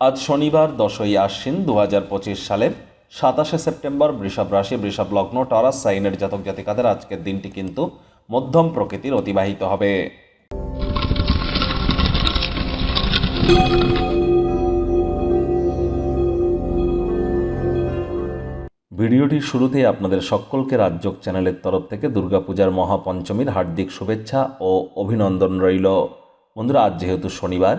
আজ শনিবার দশই আশ্বিন দু হাজার পঁচিশ সালের সাতাশে সেপ্টেম্বর বৃষভ রাশি, বৃষভ লগ্ন, টরাস, সাইনের জাতক জাতিকাদের আজকের দিনটি কিন্তু মধ্যম প্রকৃতির অতিবাহিত হবে। ভিডিওটির শুরুতে আপনাদের সকলকে রাজ্যক চ্যানেলের তরফ থেকে দুর্গাপূজার মহাপঞ্চমীর হার্দিক শুভেচ্ছা ও অভিনন্দন রইল। বন্ধুরা, আজ যেহেতু শনিবার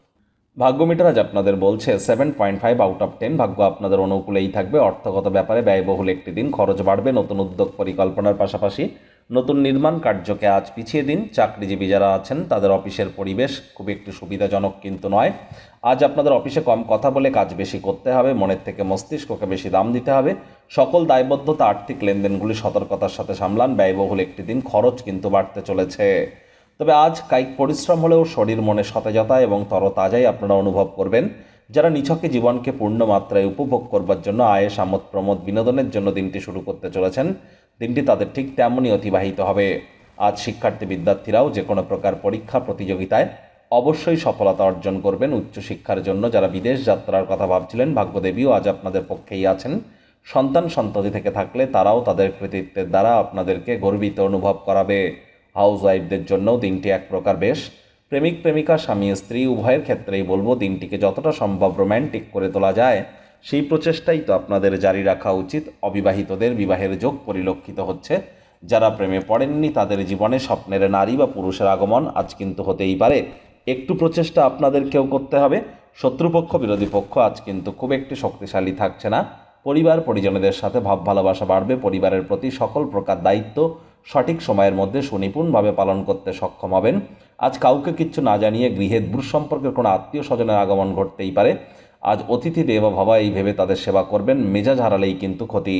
ভাগ্য মিটার আজ আপনাদের বলছে seven point five out of ten ভাগ্য আপনাদের অনুকূলেই থাকবে। অর্থগত ব্যাপারে ব্যয়বহুল একটি দিন। খরচ বাড়বে। নতুন উদ্যোগ পরিকল্পনার পাশাপাশি নতুন নির্মাণ কার্যকে আজ পিছিয়ে দিন। চাকরিজীবী যারা আছেন, তাদের অফিসের পরিবেশ খুব একটি সুবিধাজনক কিন্তু নয়। আজ আপনাদের অফিসে কম কথা বলে কাজ বেশি করতে হবে। মনের থেকে মস্তিষ্ককে বেশি দাম দিতে হবে। সকল দায়বদ্ধতা, আর্থিক লেনদেনগুলি সতর্কতার সাথে সামলান। ব্যয়বহুল একটি দিন। খরচ কিন্তু বাড়তে চলেছে। তবে আজ কায়িক পরিশ্রম হলেও শরীর মনে সতেজতা এবং তরতাজাই আপনারা অনুভব করবেন। যারা নিছকে জীবনকে পূর্ণ মাত্রায় উপভোগ করবার জন্য আয়েস, আমোদ, প্রমোদ, বিনোদনের জন্য দিনটি শুরু করতে চলেছেন, দিনটি তাদের ঠিক তেমনই অতিবাহিত হবে। আজ শিক্ষার্থী বিদ্যার্থীরাও যে কোনো প্রকার পরীক্ষা, প্রতিযোগিতায় অবশ্যই সফলতা অর্জন করবেন। উচ্চশিক্ষার জন্য যারা বিদেশ যাত্রার কথা ভাবছিলেন, ভাগ্যদেবীও আজ আপনাদের পক্ষেই আছেন। সন্তান সন্ততি থেকে থাকলে তারাও তাদের কৃতিত্বের দ্বারা আপনাদেরকে গর্বিত অনুভব করাবে। হাউস ওয়াইফদের জন্যও দিনটি এক প্রকার বেশ। প্রেমিক, প্রেমিকা, স্বামী, স্ত্রী, উভয়ের ক্ষেত্রেই বলব দিনটিকে যতটা সম্ভব রোম্যান্টিক করে তোলা যায়, সেই প্রচেষ্টাই তো আপনাদের জারি রাখা উচিত। অবিবাহিতদের বিবাহের যোগ পরিলক্ষিত হচ্ছে। যারা প্রেমে পড়েননি, তাদের জীবনে স্বপ্নের নারী বা পুরুষের আগমন আজ কিন্তু হতেই পারে। একটু প্রচেষ্টা আপনাদেরকেও করতে হবে। শত্রুপক্ষ, বিরোধী পক্ষ আজ কিন্তু খুব একটি শক্তিশালী থাকছে না। পরিবার, পরিজনদের সাথে ভাব ভালোবাসা বাড়বে। পরিবারের প্রতি সকল প্রকার দায়িত্ব সঠিক সময়ের মধ্যে সুনিপুণভাবে পালন করতে সক্ষম হবেন। আজ কাউকে কিচ্ছু না জানিয়ে গৃহে দূর সম্পর্কের কোনো আত্মীয় স্বজনের আগমন ঘটতেই পারে। আজ অতিথি দেব ভাবা এই ভেবে তাদের সেবা করবেন। মেজাজ হারালেই কিন্তু ক্ষতি।